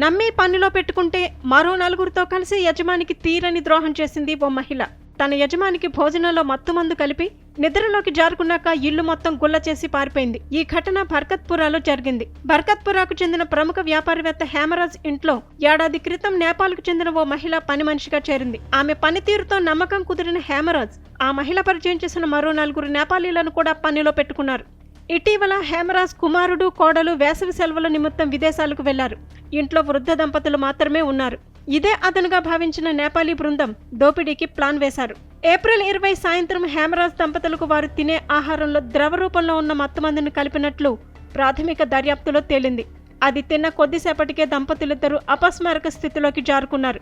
నమ్మి పనిలో పెట్టుకుంటే మరో నలుగురితో కలిసి యజమానికి తీరని ద్రోహం చేసింది ఓ మహిళ. తన యజమానికి భోజనంలో మత్తుమందు కలిపి నిద్రలోకి జారుకున్నాక ఇల్లు మొత్తం గుల్ల చేసి పారిపోయింది. ఈ ఘటన బర్కత్పురాలో జరిగింది. బర్కత్పురాకు చెందిన ప్రముఖ వ్యాపారవేత్త హేమరాజ్ ఇంట్లో ఏడాది క్రితం నేపాల్కు చెందిన ఓ మహిళ పని మనిషిగా చేరింది. ఆమె పనితీరుతో నమ్మకం కుదిరిన హేమరాజ్ ఆ మహిళ పరిచయం చేసిన మరో నలుగురు నేపాలీలను కూడా పనిలో పెట్టుకున్నారు. ఇటీవల హేమరాజ్ కుమారుడు కోడలు వేసవి సెలవుల నిమిత్తం విదేశాలకు వెళ్ళారు. ఇంట్లో వృద్ధ దంపతులు మాత్రమే ఉన్నారు. ఇదే అదనుగా భావించిన నేపాలీ బృందం దోపిడీకి ప్లాన్ వేశారు. ఏప్రిల్ ఇరవై సాయంత్రం హేమరాజ్ దంపతులకు వారు తినే ఆహారంలో ద్రవ రూపంలో ఉన్న మత్తుమందును కలిపినట్లు ప్రాథమిక దర్యాప్తులో తేలింది. అది తిన్న కొద్దిసేపటికే దంపతులిద్దరూ అపస్మారక స్థితిలోకి జారుకున్నారు.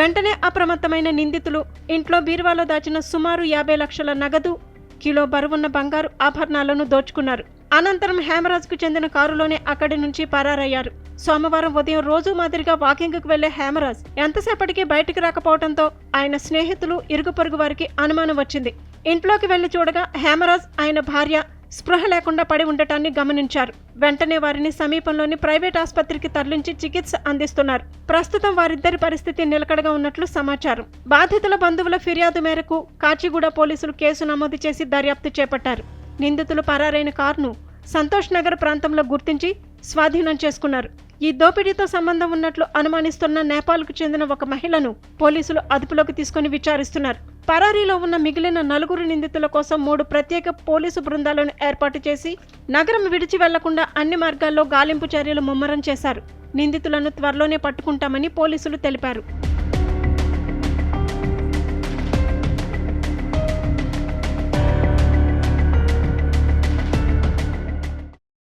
వెంటనే అప్రమత్తమైన నిందితులు ఇంట్లో బీరువాలో దాచిన సుమారు యాభై లక్షల నగదు కిలో బరువున్న బంగారు ఆభరణాలను దోచుకున్నారు. అనంతరం హేమరాజ్కు చెందిన కారులోనే అక్కడి నుంచి పరారయ్యారు. సోమవారం ఉదయం రోజు మాదిరిగా వాకింగ్కు వెళ్ళే హేమరాజ్ ఎంతసేపటికి బయటికి రాకపోవడంతో ఆయన స్నేహితులు ఇరుగు పొరుగు వారికి అనుమానం వచ్చింది. ఇంట్లోకి వెళ్ళి చూడగా హేమరాజ్ ఆయన భార్య స్పృహ లేకుండా పడి ఉండటాన్ని గమనించారు. వెంటనే వారిని సమీపంలోని ప్రైవేట్ ఆసుపత్రికి తరలించి చికిత్స అందిస్తున్నారు. ప్రస్తుతం వారిద్దరి పరిస్థితి నిలకడగా ఉన్నట్లు సమాచారం. బాధితుల బంధువుల ఫిర్యాదు మేరకు కాచిగూడ పోలీసులు కేసు నమోదు చేసి దర్యాప్తు చేపట్టారు. నిందితులు పరారైన కారును సంతోష్ నగర్ ప్రాంతంలో గుర్తించి స్వాధీనం చేసుకున్నారు. ఈ దోపిడీతో సంబంధం ఉన్నట్లు అనుమానిస్తున్న నేపాల్కు చెందిన ఒక మహిళను పోలీసులు అదుపులోకి తీసుకుని విచారిస్తున్నారు. పరారీలో ఉన్న మిగిలిన నలుగురు నిందితుల కోసం మూడు ప్రత్యేక పోలీసు బృందాలను ఏర్పాటు చేసి నగరం విడిచి వెళ్ళకుండా అన్ని మార్గాల్లో గాలింపు చర్యలు ముమ్మరం చేశారు. నిందితులను త్వరలోనే పట్టుకుంటామని పోలీసులు తెలిపారు.